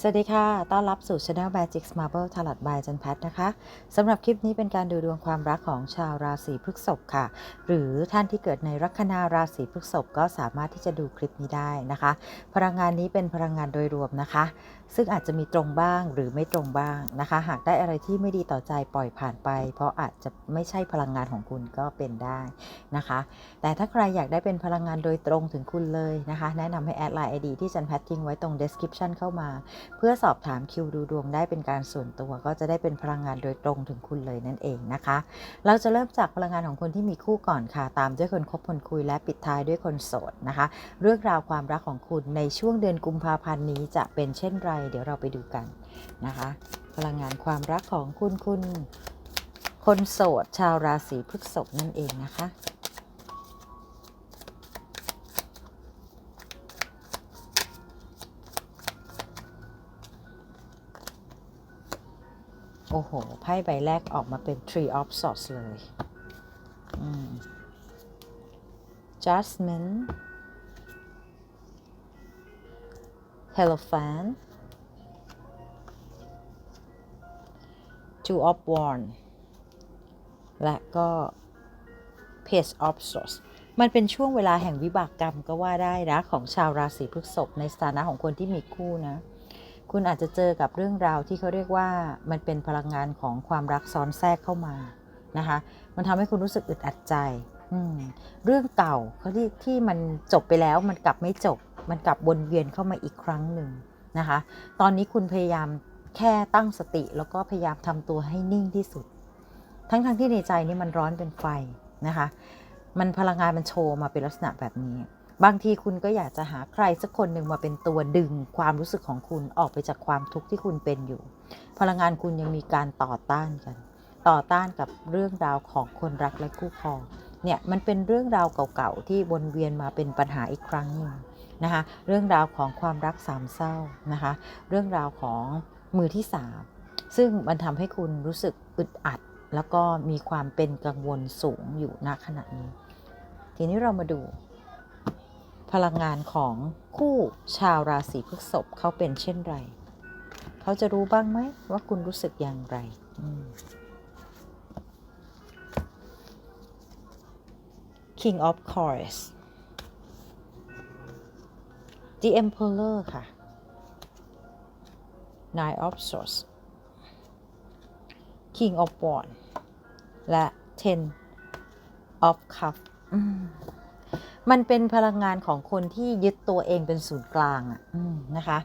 สวัสดีค่ะ ต้อนรับสู่ Channel Magic Marble Tarot by จันแพทนะคะสำหรับคลิปนี้เป็นการดูดวงความรักของชาวราศีพฤษภค่ะ หรือท่านที่เกิดในลัคนาราศีพฤษภก็สามารถที่จะดูคลิปนี้ได้นะคะ พลังงานนี้เป็นพลังงานโดยรวมนะคะ ซึ่งอาจจะมีตรงบ้างหรือไม่ตรงบ้างนะคะ หากได้อะไรที่ไม่ดีต่อใจปล่อยผ่านไป เพราะอาจจะไม่ใช่พลังงานของคุณก็เป็นได้นะคะ แต่ถ้าใครอยากได้เป็นพลังงานโดยตรงถึงคุณเลยนะคะ แนะนำให้แอดไลน์ไอดีที่จันแพททิ้งไว้ตรง description เข้ามา เพื่อสอบถามคิวดูดวงได้เป็นการส่วนตัว ก็จะได้เป็นพลังงานโดยตรงถึงคุณเลยนั่นเองนะคะ เราจะเริ่มจากพลังงานของคนที่มีคู่ก่อนค่ะตามด้วยคนคบคนคุยและปิดท้ายด้วยคนโสดนะคะ เรื่องราวความรักของคุณในช่วงเดือนกุมภาพันธ์นี้จะเป็นเช่นไรเดี๋ยวเราไปดูกันนะคะ พลังงานความรักของคุณคุณคนโสดชาวราศีพฤษภนั่นเองนะคะโอ้โห ไพ่ใบแรกออกมาเป็น Tree of Swords เลย Jasmine Hierophant Two of Wands และก็ Page of Swords มันเป็นช่วงเวลาแห่งวิบากกรรมก็ว่าได้นะของชาวราศีพฤษภในสถานะของคนที่มีคู่นะ คุณอาจจะเจอกับเรื่องราวที่เขาเรียกว่ามันเป็นพลังงานของความรักซ้อนแทรกเข้ามานะคะ มันทำให้คุณรู้สึกอึดอัดใจ เรื่องเก่าเขาที่ที่มันจบไปแล้วมันกลับไม่จบ มันกลับวนเวียนเข้ามาอีกครั้งหนึ่งนะคะ ตอนนี้คุณพยายาม แค่ตั้งสติแล้วก็พยายามทำตัวให้นิ่งที่สุด ทั้งๆทที่ในใจนี่มันร้อนเป็นไฟนะคะ มันพลังงานมันโชว์มาเป็นลักษณะแบบนี้ บางทีคุณก็อยากจะหาใครสักคนหนึ่งมาเป็นตัวดึงความรู้สึกของคุณออกไปจากความทุกข์ที่คุณเป็นอยู่ พลังงานคุณยังมีการต่อต้านกัน ต่อต้านกับเรื่องราวของคนรักและคู่ครองเนี่ยมันเป็นเรื่องราวเก่าๆที่วนเวียนมาเป็นปัญหาอีกครั้งหนึ่งนะคะ เรื่องราวของความรักสามเศร้านะคะ เรื่องราวของ มือที่สามซึ่งมันทำให้คุณรู้สึกอึดอัด แล้วก็มีความเป็นกังวลสูงอยู่ณขณะนี้ ทีนี้เรามาดู พลังงานของคู่ชาวราศีพฤษภเขาเป็นเช่นไร เขาจะรู้บ้างไหมว่าคุณรู้สึกอย่างไรอ King of Coins The Emperor ค่ะ Nine of Swords King of Wands และ Ten of Cups มมันเป็นพลังงานของคนที่ยึดตัวเองเป็นศูนย์กลางอะนะคะ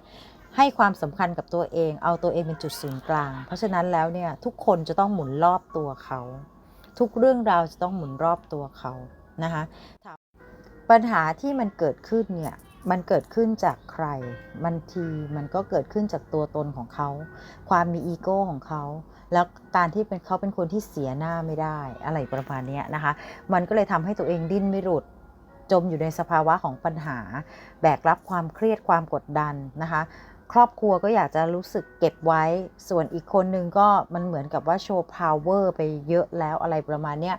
ให้ความสำคัญกับตัวเอง เอาตัวเองเป็นจุดศูนย์กลาง เพราะฉะนั้นแล้วเนี่ยทุกคนจะต้องหมุนรอบตัวเขา ทุกเรื่องราวจะต้องหมุนรอบตัวเขานะคะปัญหาที่มันเกิดขึ้นเนี่ย มันเกิดขึ้นจากใครมันทีมันก็เกิดขึ้นจากตัวตนของเขา ความมีอีโก้ของเขา แล้วการที่เป็นเขาเป็นคนที่เสียหน้าไม่ได้ อะไรประมาณนี้นะคะ มันก็เลยทำให้ตัวเองดิ้นไม่หลุด จมอยู่ในสภาวะของปัญหา แบกรับความเครียดความกดดันนะคะ ครอบครัวก็อยากจะรู้สึกเก็บไว้ ส่วนอีกคนนึงก็มันเหมือนกับว่าโชว์ power ไปเยอะแล้วอะไรประมาณนี้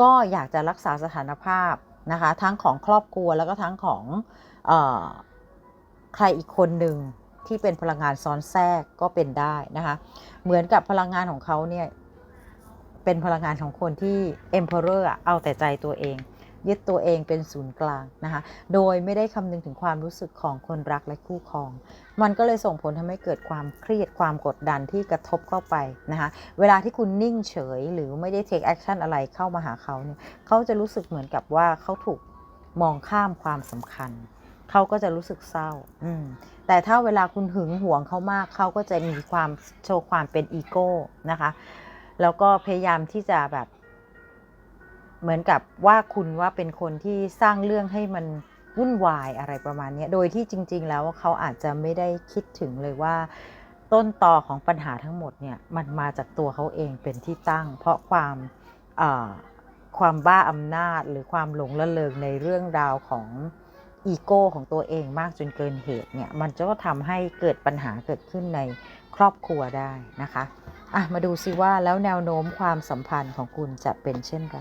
ก็อยากจะรักษาสถานภาพนะคะ ทั้งของครอบครัวแล้วก็ทั้งของ ใครอีกคนหนึ่งที่เป็นพลังงานซ้อนแทรกก็เป็นได้นะคะ เหมือนกับพลังงานของเขาเนี่ย เป็นพลังงานของคนที่ emperor อะเอาแต่ใจตัวเอง ยึดตัวเองเป็นศูนย์กลางนะคะ โดยไม่ได้คำนึงถึงความรู้สึกของคนรักและคู่ครอง มันก็เลยส่งผลทำให้เกิดความเครียดความกดดันที่กระทบเข้าไปนะคะ เวลาที่คุณนิ่งเฉยหรือไม่ได้ take action อะไรเข้ามาหาเขาเนี่ย เขาจะรู้สึกเหมือนกับว่าเขาถูกมองข้ามความสำคัญ เขาก็จะรู้สึกเศร้า อืม แต่ถ้าเวลาคุณหึงหวงเขามาก เขาก็จะมีความโชว์ความเป็นอีโก้นะคะ แล้วก็พยายามที่จะแบบ เหมือนกับว่าคุณว่าเป็นคนที่สร้างเรื่องให้มันวุ่นวายอะไรประมาณนี้โดยที่จริง ๆ แล้วเขาอาจจะไม่ได้คิดถึงเลยว่า ต้นตอของปัญหาทั้งหมดเนี่ย มันมาจากตัวเขาเองเป็นที่ตั้ง เพราะความเอ่อความบ้าอำนาจหรือความหลงละเลงในเรื่องราวของ อีโก้ของตัวเองมากจนเกินเหตุเนี่ยมันจะก็ทำให้เกิดปัญหาเกิดขึ้นในครอบครัวได้นะคะอะมาดูซิว่าแล้วแนวโน้มความสัมพันธ์ของคุณจะเป็นเช่นไร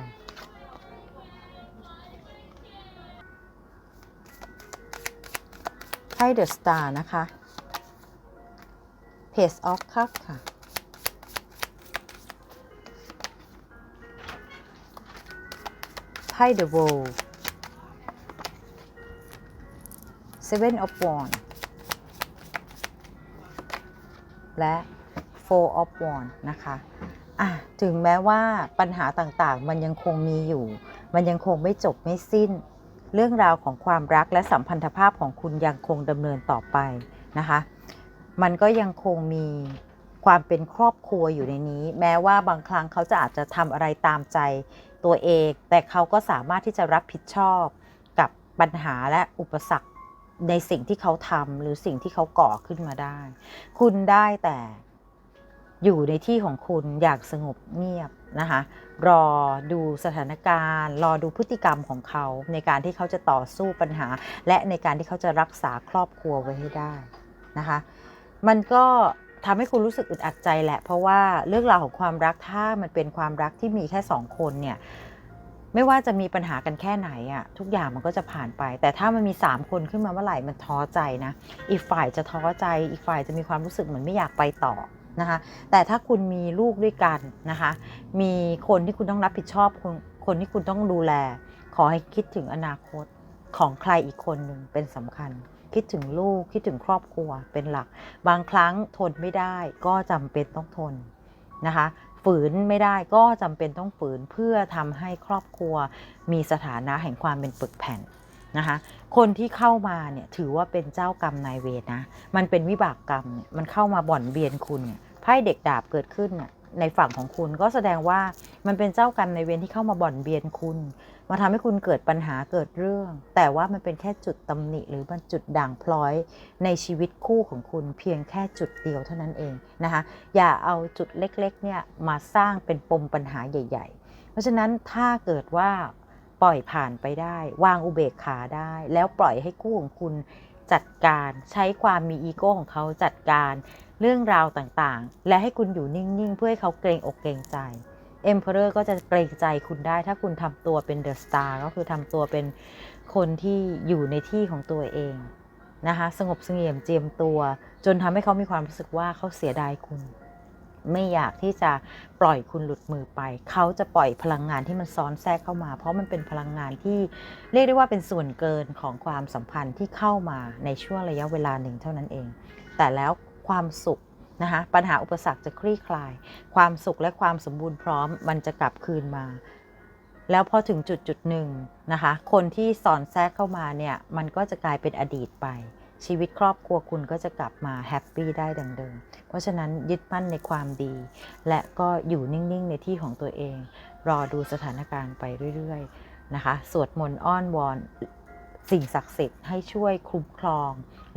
ไพ่เดอะสตาร์นะคะ Page of Cup ค่ะไพ่ The World Seven of Wands และ Four of Wands นะคะอะถึงแม้ว่าปัญหาต่างๆ มันยังคงมีอยู่ มันยังคงไม่จบไม่สิ้น เรื่องราวของความรักและสัมพันธภาพของคุณยังคงดำเนินต่อไปนะคะ มันก็ยังคงมีความเป็นครอบครัวอยู่ในนี้ แม้ว่าบางครั้งเขาจะอาจจะทำอะไรตามใจตัวเอง แต่เขาก็สามารถที่จะรับผิดชอบกับปัญหาและอุปสรรค ในสิ่งที่เขาทำหรือสิ่งที่เขาก่อขึ้นมาได้ คุณได้แต่อยู่ในที่ของคุณอย่างสงบเงียบนะคะรอดูสถานการณ์ รอดูพฤติกรรมของเขา ในการที่เขาจะต่อสู้ปัญหา และในการที่เขาจะรักษาครอบครัวไว้ให้ได้นะคะมันก็ทำให้คุณรู้สึกอึดอัดใจแหละ เพราะว่าเรื่องราวของความรักถ้ามันเป็นความรักที่มีแค่สองคนเนี่ย ไม่ว่าจะมีปัญหากันแค่ไหนอะทุกอย่างมันก็จะผ่านไป แต่ถ้ามันมี 3 คนขึ้นมาเมื่อไหร่มันท้อใจนะ อีกฝ่ายจะท้อใจ อีกฝ่ายจะมีความรู้สึกเหมือนไม่อยากไปต่อนะคะ แต่ถ้าคุณมีลูกด้วยกันนะคะ มีคนที่คุณต้องรับผิดชอบ คนคนที่คุณต้องดูแล ขอให้คิดถึงอนาคตของใครอีกคนหนึ่งเป็นสำคัญ คิดถึงลูกคิดถึงครอบครัวเป็นหลัก บางครั้งทนไม่ได้ก็จำเป็นต้องทนนะคะ ฝืนไม่ได้ก็จำเป็นต้องฝืนเพื่อทำให้ครอบครัวมีสถานะแห่งความเป็นปึกแผ่นนะคะคนที่เข้ามาเนี่ยถือว่าเป็นเจ้ากรรมนายเวรนะ มันเป็นวิบากกรรมเนี่ยมันเข้ามาบ่อนเบียนคุณเนี่ยไพ่เด็กดาบเกิดขึ้นน่ย ในฝั่งของคุณ ก็แสดงว่ามันเป็นเจ้ากรรมนเวรที่เข้ามาบ่อนเบียนคุณ มาทำให้คุณเกิดปัญหาเกิดเรื่อง แต่ว่ามันเป็นแค่จุดตำหนิ หรือมันจุดด่างพร้อยในชีวิตคู่ของคุณ เพียงแค่จุดเดียวเท่านั้นเองนะคะอย่าเอาจุดเล็กๆเนี่ยมาสร้างเป็นปมปัญหาใหญ่ ๆ เพราะฉะนั้นถ้าเกิดว่าปล่อยผ่านไปได้ วางอุเบกขาได้ แล้วปล่อยให้คู่ของคุณจัดการใช้ความมีอีโก้ของเขาจัดการ เรื่องราวต่างๆ และให้คุณอยู่นิ่งๆ เพื่อให้เขาเกรงอกเกรงใจ Emperor ก็จะเกรงใจคุณได้ ถ้าคุณทำตัวเป็นเดอะสตาร์ก็คือทำตัวเป็นคนที่อยู่ในที่ของตัวเองนะคะสงบเสงี่ยมเจียมตัว จนทำให้เขามีความรู้สึกว่าเขาเสียดายคุณ ไม่อยากที่จะปล่อยคุณหลุดมือไป เขาจะปล่อยพลังงานที่มันซ้อนแทรกเข้ามา เพราะมันเป็นพลังงานที่เรียกได้ว่าเป็นส่วนเกินของความสัมพันธ์ที่เข้ามาในช่วงระยะเวลาหนึ่งเท่านั้นเอง แต่แล้ว ความสุขนะคะปัญหาอุปสรรคจะคลี่คลาย ความสุขและความสมบูรณ์พร้อมมันจะกลับคืนมา แล้วพอถึงจุดจุดหนึ่งนะคะ คนที่สอนแทรกเข้ามาเนี่ยมันก็จะกลายเป็นอดีตไป ชีวิตครอบครัวคุณก็จะกลับมาแฮปปี้ได้ดังเดิม เพราะฉะนั้นยึดมั่นในความดี และก็อยู่นิ่งๆในที่ของตัวเอง รอดูสถานการณ์ไปเรื่อยๆนะคะ สวดมนต์อ้อนวอน สิ่งศักดิ์สิทธิ์ให้ช่วยคุ้มครอง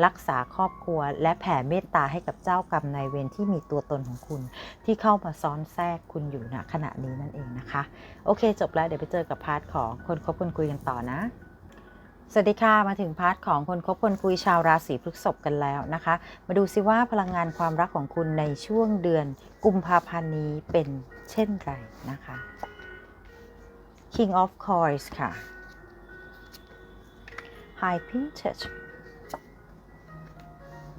รักษาครอบครัว และแผ่เมตตาให้กับเจ้ากรรมนายเวรที่มีตัวตนของคุณ ที่เข้ามาซ้อนแทรกคุณอยู่ณขณะนี้นั่นเองนะคะ โอเค จบแล้วเดี๋ยวไปเจอกับพาร์ทของคนคบคนคุยกันต่อนะสวัสดีค่ะ มาถึงพาร์ทของคนคบคนคุยชาวราศีพฤษภกันแล้วนะคะ มาดูซิว่าพลังงานความรักของคุณในช่วงเดือนกุมภาพันธ์นี้เป็นเช่นไรนะคะ King of Coins ค่ะ High Pintage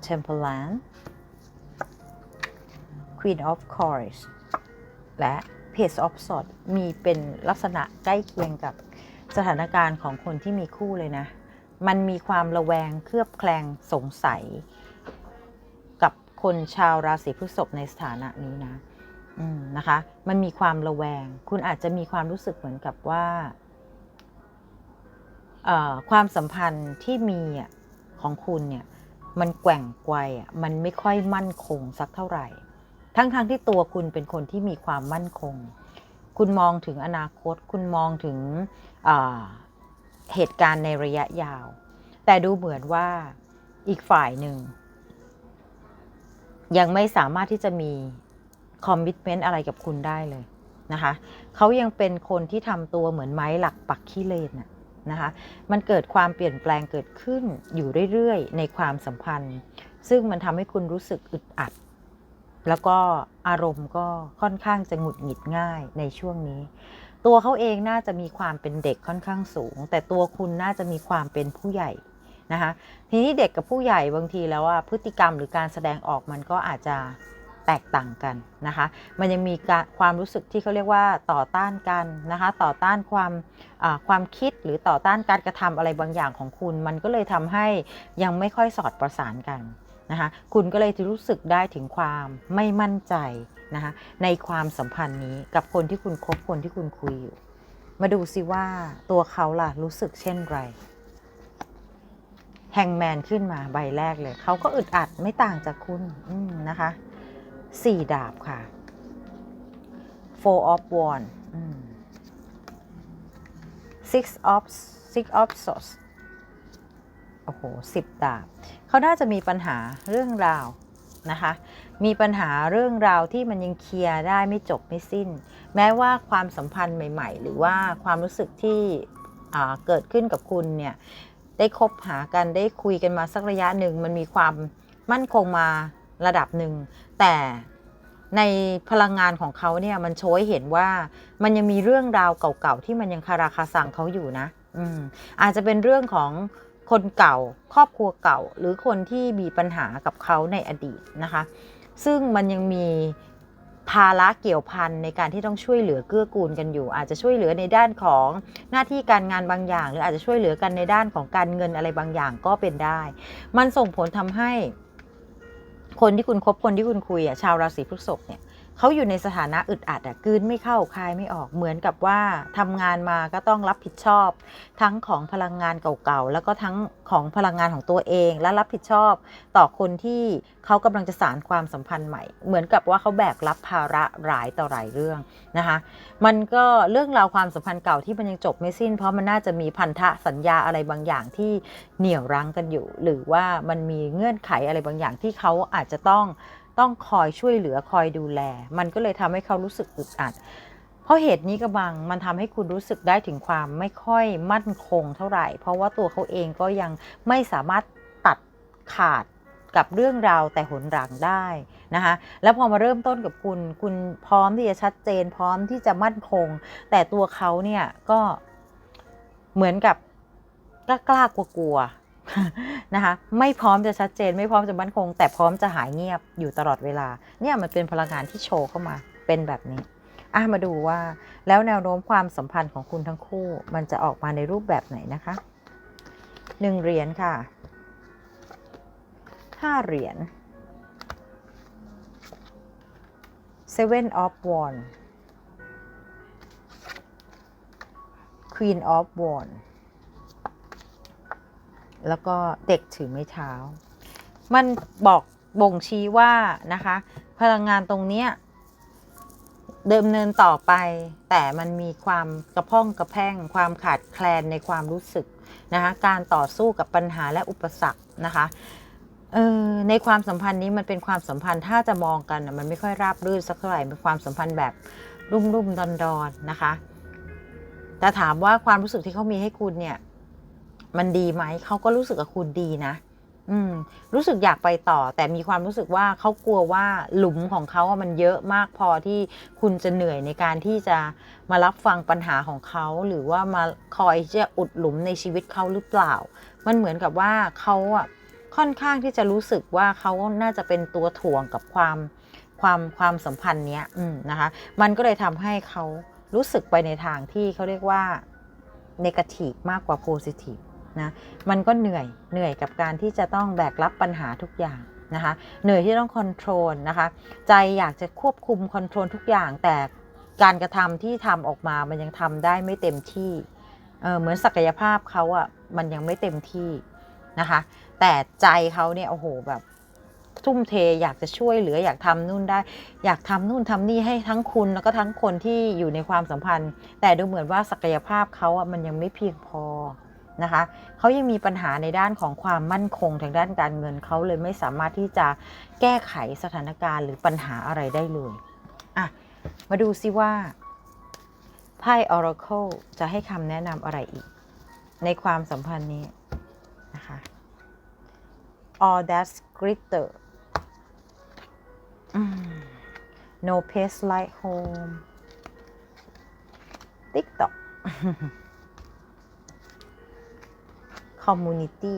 Temperance Queen of Coins และ Page of s w o r d มีเป็นลักษณะใกล้เคียงกับสถานการณ์ของคนที่มีคู่เลยนะ มันมีความระแวงเคลือบแคลงสงสัย กับคนชาวราศีพฤษภในสถานะนี้นะนะคะ มันมีความระแวง คุณอาจจะมีความรู้สึกเหมือนกับว่า ความสัมพันธ์ที่มีของคุณเนี่ยมันแกว่งไกวอะมันไม่ค่อยมั่นคงสักเท่าไหร่ ทั้งๆทที่ตัวคุณเป็นคนที่มีความมั่นคง คุณมองถึงอนาคต คุณมองถึงเหตุการณ์ในระยะยาว แต่ดูเหมือนว่าอีกฝ่ายหนึ่ง ยังไม่สามารถที่จะมีคอมมิชเมนต์อะไรกับคุณได้เลยนะคะ เขายังเป็นคนที่ทำตัวเหมือนไม้หลักปักขี้เลนน่ะ นะคะ มันเกิดความเปลี่ยนแปลงเกิดขึ้นอยู่เรื่อยๆ ในความสัมพันธ์ ซึ่งมันทำให้คุณรู้สึกอึดอัด แล้วก็อารมณ์ก็ค่อนข้างจะหงุดหงิดง่ายในช่วงนี้ ตัวเขาเองน่าจะมีความเป็นเด็กค่อนข้างสูง แต่ตัวคุณน่าจะมีความเป็นผู้ใหญ่นะคะ ทีนี้เด็กกับผู้ใหญ่บางทีแล้วว่าพฤติกรรมหรือการแสดงออกมันก็อาจจะ แตกต่างกันนะคะ มันยังมีการความรู้สึกที่เขาเรียกว่าต่อต้านกันนะคะ ต่อต้านความความคิดหรือต่อต้านการกระทำอะไรบางอย่างของคุณ มันก็เลยทำให้ยังไม่ค่อยสอดประสานกันนะคะ คุณก็เลยจะรู้สึกได้ถึงความไม่มั่นใจนะคะในความสัมพันธ์นี้กับคนที่คุณคบคนที่คุณคุยอยู่ มาดูสิว่าตัวเขาล่ะรู้สึกเช่นไรแฮงแมนขึ้นมาใบแรกเลย เขาก็อึดอัดไม่ต่างจากคุณนะคะ สี่ดาบค่ะ four of wand six of six of swords โอ้โหสิบดาบ เขาน่าจะมีปัญหาเรื่องราวนะคะ มีปัญหาเรื่องราวที่มันยังเคลียร์ได้ไม่จบไม่สิ้น แม้ว่าความสัมพันธ์ใหม่ ๆ หรือว่าความรู้สึกที่เกิดขึ้นกับคุณเนี่ย ได้คบหากันได้คุยกันมาสักระยะหนึ่ง มันมีความมั่นคงมาระดับหนึ่ง แต่ในพลังงานของเขาเนี่ยมันโชว์ให้เห็นว่ามันยังมีเรื่องราวเก่าๆที่มันยังคาราคาซังเขาอยู่นะอืมอาจจะเป็นเรื่องของคนเก่า ครอบครัวเก่า หรือคนที่มีปัญหากับเขาในอดีตนะคะ ซึ่งมันยังมีภาระเกี่ยวพันในการที่ต้องช่วยเหลือเกื้อกูลกันอยู่ อาจจะช่วยเหลือในด้านของหน้าที่การงานบางอย่าง หรืออาจจะช่วยเหลือกันในด้านของการเงินอะไรบางอย่างก็เป็นได้ มันส่งผลทำให้ คนที่คุณคบคนที่คุณคุยอะชาวราศีพฤษภเนี่ย เขาอยู่ในสถานะอึดอัดอะกลืนไม่เข้าคายไม่ออกเหมือนกับว่าทำงานมาก็ต้องรับผิดชอบ ทั้งของพลังงานเก่าๆแล้วก็ทั้งของพลังงานของตัวเอง และรับผิดชอบต่อคนที่เขากำลังจะสารความสัมพันธ์ใหม่ เหมือนกับว่าเขาแบกรับภาระหลายต่อหลายเรื่องนะคะ มันก็เรื่องราวความสัมพันธ์เก่าที่มันยังจบไม่สิ้น เพราะมันน่าจะมีพันธะสัญญาอะไรบางอย่างที่เหนี่ยวรั้งกันอยู่ หรือว่ามันมีเงื่อนไขอะไรบางอย่างที่เขาอาจจะต้อง ต้องคอยช่วยเหลือคอยดูแล มันก็เลยทำให้เขารู้สึกอึดอัด เพราะเหตุนี้กระบังมันทำให้คุณรู้สึกได้ถึงความไม่ค่อยมั่นคงเท่าไหร่ เพราะว่าตัวเขาเองก็ยังไม่สามารถตัดขาดกับเรื่องราวแต่หนหลังได้นะคะแล้วพอมาเริ่มต้นกับคุณ คุณพร้อมที่จะชัดเจน พร้อมที่จะมั่นคง แต่ตัวเขาเนี่ยก็เหมือนกับกล้ากล้ากลัวกลัว นะคะไม่พร้อมจะชัดเจน ไม่พร้อมจะมั่นคง แต่พร้อมจะหายเงียบอยู่ตลอดเวลา เนี่ยมันเป็นพลังงานที่โชว์เข้ามาเป็นแบบนี้อะมาดูว่าแล้วแนวโน้มความสัมพันธ์ของคุณทั้งคู่ มันจะออกมาในรูปแบบไหนนะคะหนึ่งเหรียญค่ะห้าเหรียญ Seven of Wands Queen of Wands แล้วก็เด็กถือไม้เท้า มันบอกบ่งชี้ว่านะคะ พลังงานตรงเนี้ยเดิมเนินต่อไป แต่มันมีความกระพ้องกระแพงความขาดแคลนในความรู้สึกนะคะการต่อสู้กับปัญหาและอุปสรรคนะคะเออในความสัมพันธ์นี้มันเป็นความสัมพันธ์ถ้าจะมองกันมันไม่ค่อยราบรื่นสักเท่าไหร่เป็นความสัมพันธ์แบบรุ่มรุ่มดอนดอนนะคะ แต่ถามว่าความรู้สึกที่เขามีให้คุณเนี่ย มันดีไหมเขาก็รู้สึกกับคุณดีนะ อืม รู้สึกอยากไปต่อ แต่มีความรู้สึกว่าเขากลัวว่าหลุมของเขาอะมันเยอะมากพอที่คุณจะเหนื่อยในการที่จะมารับฟังปัญหาของเขา หรือว่ามาคอยจะอุดหลุมในชีวิตเขาหรือเปล่า มันเหมือนกับว่าเขาอะค่อนข้างที่จะรู้สึกว่าเขาน่าจะเป็นตัวถ่วงกับความความความสัมพันธ์เนี้ยอืมนะคะ มันก็เลยทำให้เขารู้สึกไปในทางที่เขาเรียกว่า negative มากกว่า positive นะมันก็เหนื่อยเหนื่อยกับการที่จะต้องแบกรับปัญหาทุกอย่างนะคะเหนื่อยที่ต้องคอนโทรลนะคะใจอยากจะควบคุมคอนโทรลทุกอย่าง แต่การกระทำที่ทำออกมามันยังทำได้ไม่เต็มที่เเหมือนศักยภาพเขาอะมันยังไม่เต็มที่นะคะแต่ใจเขาเนี่ยโอ้โหแบบทุ่มเทอยากจะช่วยเหลืออยากทำนู่นได้ อยากทำนู่นทำนี่ให้ทั้งคุณแล้วก็ทั้งคนที่อยู่ในความสัมพันธ์ แต่ดูเหมือนว่าศักยภาพเขาอะมันยังไม่เพียงพอ นะคะเขายังมีปัญหาในด้านของความมั่นคงทางด้านการเงินเขาเลยไม่สามารถที่จะแก้ไขสถานการณ์ หรือปัญหาอะไรได้เลยอะมาดูซิว่าไพ่ Oracle จะให้คำแนะนำอะไรอีก ในความสัมพันธ์นี้นะคะ All that's glitter No place like home TikTok Community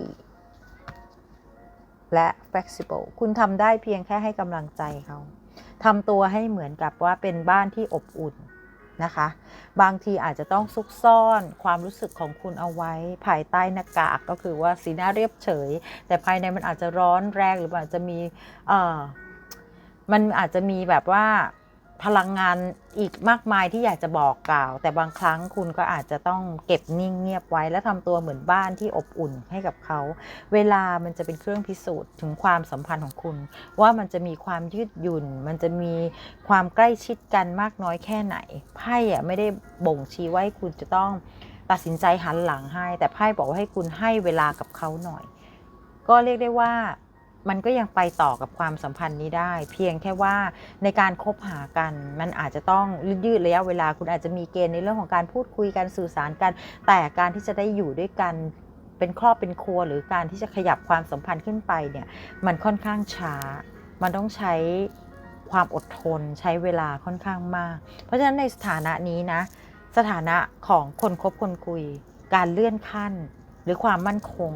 และ flexible คุณทำได้เพียงแค่ให้กำลังใจเขาทำตัวให้เหมือนกับว่าเป็นบ้านที่อบอุ่นนะคะ บางทีอาจจะต้องซุกซ่อนความรู้สึกของคุณเอาไว้ ภายใต้หน้ากากก็คือว่าสีหน้าเรียบเฉย แต่ภายในมันอาจจะร้อนแรงหรืออาจจะมีเออมันอาจจะมีแบบว่า พลังงานอีกมากมายที่อยากจะบอกกล่าว แต่บางครั้งคุณก็อาจจะต้องเก็บนิ่งเงียบไว้ และทำตัวเหมือนบ้านที่อบอุ่นให้กับเขา เวลามันจะเป็นเครื่องพิสูจน์ถึงความสัมพันธ์ของคุณ ว่ามันจะมีความยืดหยุ่น มันจะมีความใกล้ชิดกันมากน้อยแค่ไหนไพ่อะไม่ได้บ่งชี้ว่าให้คุณจะต้องตัดสินใจหันหลังให้ แต่ไพ่บอกว่าให้คุณให้เวลากับเขาหน่อย ก็เรียกได้ว่า มันก็ยังไปต่อกับความสัมพันธ์นี้ได้ เพียงแค่ว่าในการคบหากันมันอาจจะต้องยืดระยะเวลาคุณอาจจะมีเกณฑ์ในเรื่องของการพูดคุยกันสื่อสารกัน แต่การที่จะได้อยู่ด้วยกันเป็นครอบเป็นครัว หรือการที่จะขยับความสัมพันธ์ขึ้นไปเนี่ยมันค่อนข้างช้า มันต้องใช้ความอดทนใช้เวลาค่อนข้างมาก เพราะฉะนั้นในสถานะนี้นะ สถานะของคนคบคนคุย การเลื่อนขั้น หรือความมั่นคง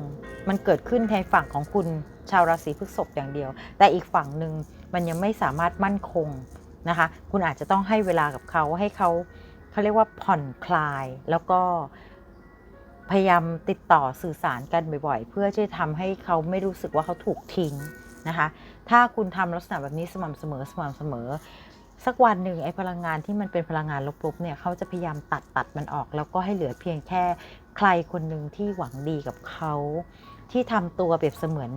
มันเกิดขึ้นในฝั่งของคุณ ชาวราศีพฤษภอย่างเดียว แต่อีกฝั่งหนึ่งมันยังไม่สามารถมั่นคงนะคะ คุณอาจจะต้องให้เวลากับเขาให้เขาเขาเรียกว่าผ่อนคลายแล้วก็พยายามติดต่อสื่อสารกันบ่อยๆ เพื่อที่จะทำให้เขาไม่รู้สึกว่าเขาถูกทิ้งนะคะ ถ้าคุณทำลักษณะแบบนี้สม่ำเสมอสม่ำเสมอ สักวันหนึ่งไอ้พลังงานที่มันเป็นพลังงานลบๆเนี่ยเขาจะพยายามตัดตัดมันออก แล้วก็ให้เหลือเพียงแค่ใครคนหนึ่งที่หวังดีกับเขา ที่ทำตัวเปรียบเสมือน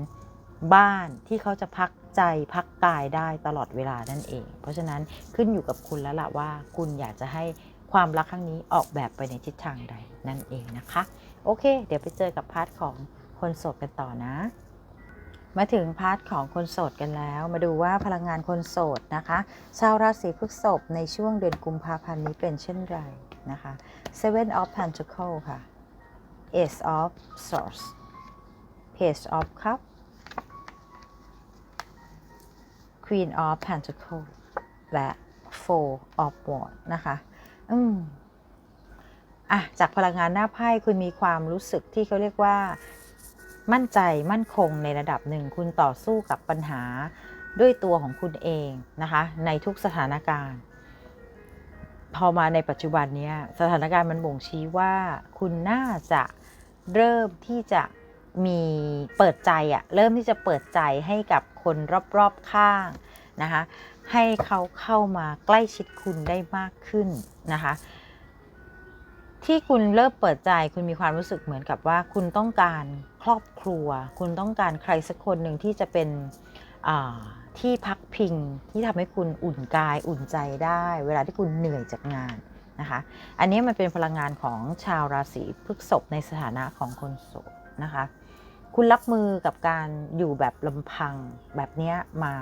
บ้านที่เขาจะพักใจพักกายได้ตลอดเวลานั่นเอง เพราะฉะนั้นขึ้นอยู่กับคุณแล้วล่ะว่าคุณอยากจะให้ความรักครั้งนี้ออกแบบไปในทิศทางใดนั่นเองนะคะ โอเค เดี๋ยวไปเจอกับพาร์ทของคนโสดกันต่อนะ มาถึงพาร์ทของคนโสดกันแล้ว มาดูว่าพลังงานคนโสดนะคะชาวราศีพฤษภในช่วงเดือนกุมภาพันธ์นี้เป็นเช่นไรนะคะ Seven of Pentacles ค่ะ Ace of Swords Page of Cup Queen of Pentacles และ Four of Wands นะคะ อืมอะจากพลังงานหน้าไพ่คุณมีความรู้สึกที่เขาเรียกว่า มั่นใจมั่นคงในระดับหนึ่ง คุณต่อสู้กับปัญหาด้วยตัวของคุณเองนะคะ ในทุกสถานการณ์ พอมาในปัจจุบันนี้สถานการณ์มันบ่งชี้ว่า คุณน่าจะเริ่มที่จะ มีเปิดใจอะเริ่มที่จะเปิดใจให้กับคนรอบๆข้างนะคะให้เขาเข้ามาใกล้ชิดคุณได้มากขึ้นนะคะที่คุณเริ่มเปิดใจคุณมีความรู้สึกเหมือนกับว่า คุณต้องการครอบครัว คุณต้องการใครสักคนหนึ่งที่จะเป็นที่พักพิงที่ทำให้คุณอุ่นกายอุ่นใจได้ เวลาที่คุณเหนื่อยจากงานนะคะอันนี้มันเป็นพลังงานของชาวราศีพฤษภในสถานะของคนโสดนะคะ คุณรับมือกับการอยู่แบบลำพังแบบนี้มา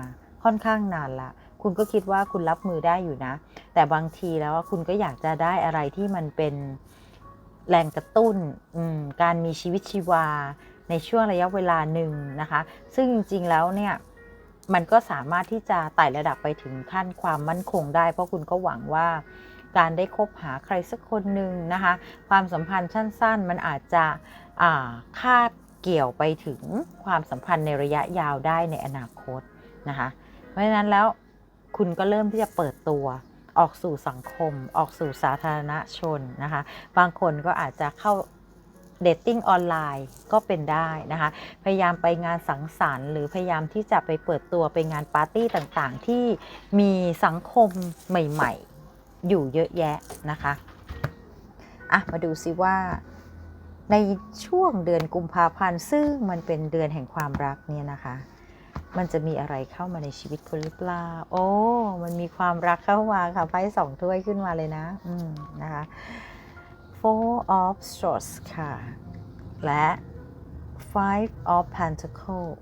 ค่อนข้างนานละ คุณก็คิดว่าคุณรับมือได้อยู่นะ แต่บางทีแล้วคุณก็อยากจะได้อะไรที่มันเป็นแรงกระตุ้นการมีชีวิตชีวาในช่วงระยะเวลาหนึ่งนะคะ ซึ่งจริงๆแล้วเนี่ยมันก็สามารถที่จะไต่ระดับไปถึงขั้นความมั่นคงได้ เพราะคุณก็หวังว่าการได้คบหาใครสักคนหนึ่งนะคะ ความสัมพันธ์สั้นๆ มันอาจจะคาด เกี่ยวไปถึงความสัมพันธ์ในระยะยาวได้ในอนาคตนะคะ เพราะฉะนั้นแล้วคุณก็เริ่มที่จะเปิดตัวออกสู่สังคม ออกสู่สาธารณชนนะคะ บางคนก็อาจจะเข้าเดทติ้งออนไลน์ก็เป็นได้นะคะ พยายามไปงานสังสรรค์ หรือพยายามที่จะไปเปิดตัวไปงานปาร์ตี้ต่างๆ ที่มีสังคมใหม่ ๆ อยู่เยอะแยะนะคะ อะ มาดูซิว่า ในช่วงเดือนกุมภาพันธ์ ซึ่งมันเป็นเดือนแห่งความรักเนี่ยนะคะ มันจะมีอะไรเข้ามาในชีวิตคุณหรือเปล่า โอ้ มันมีความรักเข้ามาค่ะไพ่สองถ้วยขึ้นมาเลยนะ อืมนะคะ four of swords ค่ะ และ five of Pentacles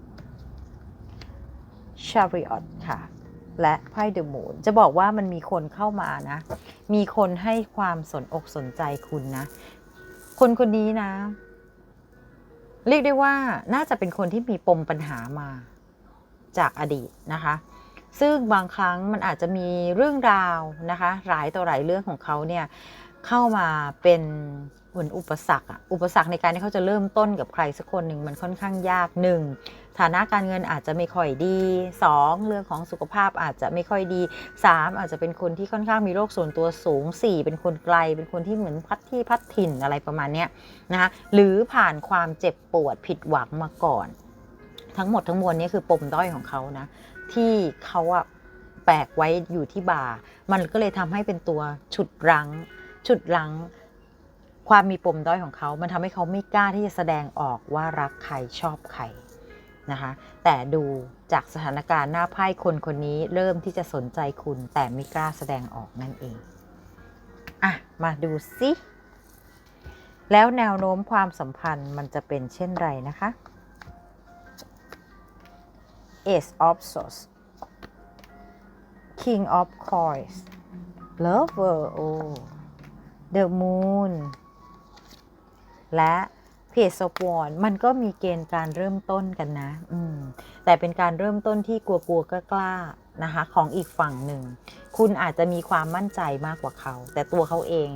chariot ค่ะ และไพ่ the moon จะบอกว่ามันมีคนเข้ามานะ มีคนให้ความสนอกสนใจคุณนะ คนคนนี้นะ เรียกได้ว่าน่าจะเป็นคนที่มีปมปัญหามาจากอดีตนะคะ ซึ่งบางครั้งมันอาจจะมีเรื่องราวนะคะ หลายต่อหลายเรื่องของเขาเนี่ยเข้ามาเป็น เหมือนอุปสรรคอะอุปสรรคในการที่เขาจะเริ่มต้นกับใครสักคนหนึ่งมันค่อนข้างยากหนึ่งฐานะการเงินอาจจะไม่ค่อยดี 2. เรื่องของสุขภาพอาจจะไม่ค่อยดี 3. อาจจะเป็นคนที่ค่อนข้างมีโรคส่วนตัวสูง 4. เป็นคนไกล เป็นคนที่เหมือนพัดที่พัดถิ่นอะไรประมาณนี้นะคะหรือผ่านความเจ็บปวดผิดหวังมาก่อน ทั้งหมดทั้งมวลนี้คือปมด้อยของเขานะที่เขาอะแบกไว้อยู่ที่บ่า มันก็เลยทำให้เป็นตัวฉุดรั้งฉุดรั้ง ความมีปมด้อยของเขา มันทำให้เขาไม่กล้าที่จะแสดงออกว่ารักใครชอบใครนะคะ แต่ดูจากสถานการณ์หน้าไพ่คนคนนี้เริ่มที่จะสนใจคุณ แต่ไม่กล้าแสดงออกนั่นเอง อะ มาดูสิแล้วแนวโน้มความสัมพันธ์มันจะเป็นเช่นไรนะคะ Ace of Swords King of Coins Lover โอ The Moon และ Page of Wands มันก็มีเกณฑ์การเริ่มต้นกันนะ อืม แต่เป็นการเริ่มต้นที่กลัวๆกล้านะคะ ของอีกฝั่งหนึ่ง คุณอาจจะมีความมั่นใจมากกว่าเขา แต่ตัวเขาเอง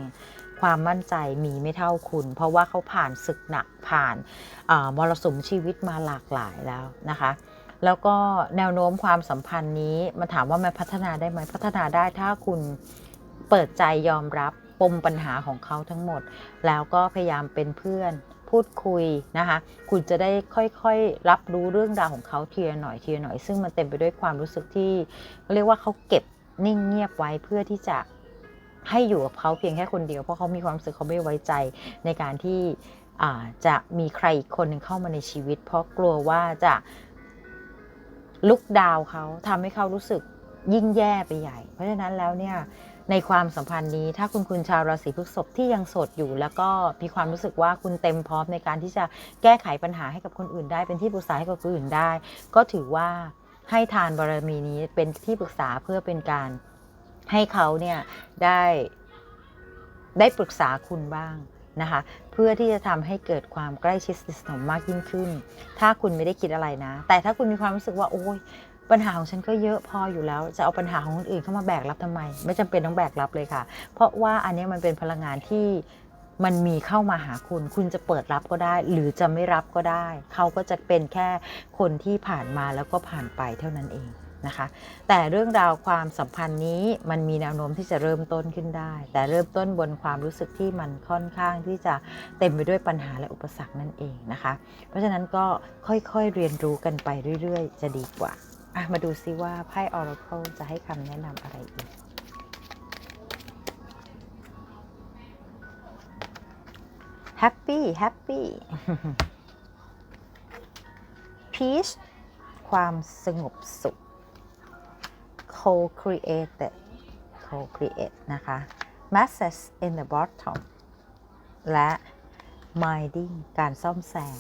ความมั่นใจมีไม่เท่าคุณ เพราะว่าเขาผ่านศึกหนักผ่านมรสุมชีวิตมาหลากหลายแล้วนะคะ แล้วก็แนวโน้มความสัมพันธ์นี้มาถามว่ามันพัฒนาได้ไหมพัฒนาได้ถ้าคุณเปิดใจยอมรับ ปมปัญหาของเขาทั้งหมด แล้วก็พยายามเป็นเพื่อนพูดคุยนะคะ คุณจะได้ค่อยๆ รับรู้เรื่องราวของเขาทีละหน่อยทีละหน่อย ซึ่งมันเต็มไปด้วยความรู้สึกที่เรียกว่าเขาเก็บนิ่งเงียบไว้เพื่อที่จะให้อยู่กับเขาเพียงแค่คนเดียว เพราะเขามีความรู้สึกเขาไม่ไว้ใจในการที่จะมีใครอีกคนหนึ่งเข้ามาในชีวิต เพราะกลัวว่าจะลุกดาวเขาทำให้เขารู้สึกยิ่งแย่ไปใหญ่ เพราะฉะนั้นแล้วเนี่ย ในความสัมพันธ์นี้ถ้าคุณคุณชาวราศีพฤษภที่ยังโสดอยู่ แล้วก็มีความรู้สึกว่าคุณเต็มพร้อมในการที่จะแก้ไขปัญหาให้กับคนอื่นได้เป็นที่ปรึกษาให้กับคนอื่นได้ ก็ถือว่าให้ทานบารมีนี้เป็นที่ปรึกษาเพื่อเป็นการให้เขาเนี่ยได้ได้ปรึกษาคุณบ้างนะคะเพื่อที่จะทำให้เกิดความใกล้ชิดสนิทสนมมากยิ่งขึ้น ถ้าคุณไม่ได้คิดอะไรนะ แต่ถ้าคุณมีความรู้สึกว่าโอ้ย ปัญหาของฉันก็เยอะพออยู่แล้ว จะเอาปัญหาของคนอื่นเข้ามาแบกรับทำไม ไม่จำเป็นต้องแบกรับเลยค่ะ เพราะว่าอันนี้มันเป็นพลังงานที่มันมีเข้ามาหาคุณ คุณจะเปิดรับก็ได้ หรือจะไม่รับก็ได้ เขาก็จะเป็นแค่คนที่ผ่านมาแล้วก็ผ่านไปเท่านั้นเองนะคะ แต่เรื่องราวความสัมพันธ์นี้มันมีแนวโน้มที่จะเริ่มต้นขึ้นได้ แต่เริ่มต้นบนความรู้สึกที่มันค่อนข้างที่จะเต็มไปด้วยปัญหาและอุปสรรคนั่นเองนะคะ เพราะฉะนั้นก็ค่อยๆเรียนรู้กันไปเรื่อย ๆ จะดีกว่า อะมาดูซิว่าไพ่ Oracle จะให้คำแนะนำอะไรอีก Happy Happy Peace ความสงบสุข co-created co-create นะคะ message in the bottom และ minding การซ่อมแซม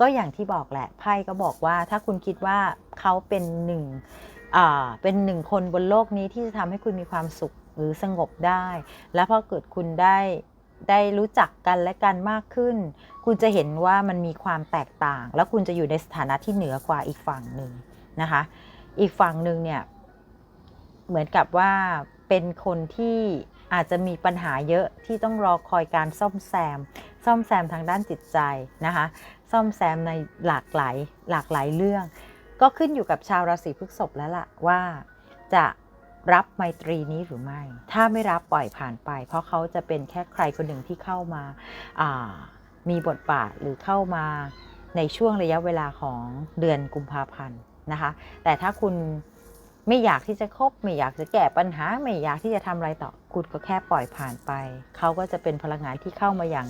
ก็อย่างที่บอกแหละไพ่ก็บอกว่าถ้าคุณคิดว่าเขาเป็นหนึ่งเป็นหนึ่งคนบนโลกนี้ที่จะทำให้คุณมีความสุขหรือสงบได้ และพอเกิดคุณได้ได้รู้จักกันและกันมากขึ้น คุณจะเห็นว่ามันมีความแตกต่าง แล้วคุณจะอยู่ในสถานะที่เหนือกว่าอีกฝั่งหนึ่งนะคะ อีกฝั่งหนึ่งเนี่ยเหมือนกับว่าเป็นคนที่ อาจจะมีปัญหาเยอะที่ต้องรอคอยการซ่อมแซม ซ่อมแซมทางด้านจิตใจนะคะ ซ่อมแซมในหลากหลายหลากหลายเรื่อง ก็ขึ้นอยู่กับชาวราศีพฤษภแล้วล่ะว่าจะรับไมตรีนี้หรือไม่ ถ้าไม่รับปล่อยผ่านไป เพราะเขาจะเป็นแค่ใครคนหนึ่งที่เข้ามาามีบทบาทหรือเข้ามาในช่วงระยะเวลาของเดือนกุมภาพันธ์นะคะ แต่ถ้าคุณ ไม่อยากที่จะคบ ไม่อยากจะแก้ปัญหา ไม่อยากที่จะทำอะไรต่อคุณก็แค่ปล่อยผ่านไป เขาก็จะเป็นพลังงานที่เข้ามาอย่าง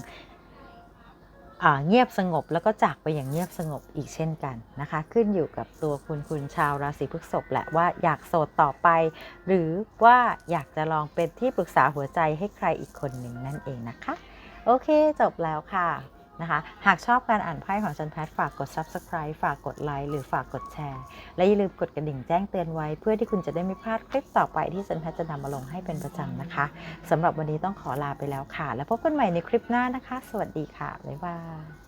เงียบสงบแล้วก็จากไปอย่างเงียบสงบอีกเช่นกันนะคะ ขึ้นอยู่กับตัวคุณคุณชาวราศีพฤษภแหละว่าอยากโสดต่อไป หรือว่าอยากจะลองเป็นที่ปรึกษาหัวใจให้ใครอีกคนหนึ่งนั่นเองนะคะ โอเคจบแล้วค่ะ นะคะ หากชอบการอ่านไพ่ของจันแพทฝากกด subscribe ฝากกดไลค์หรือฝากกดแชร์ และอย่าลืมกดกระดิ่งแจ้งเตือนไว้ เพื่อที่คุณจะได้ไม่พลาดคลิปต่อไปที่จันแพทจะนำมาลงให้เป็นประจำนะคะสำหรับวันนี้ต้องขอลาไปแล้วค่ะ แล้วพบกันใหม่ในคลิปหน้านะคะ สวัสดีค่ะบ๊ายบาย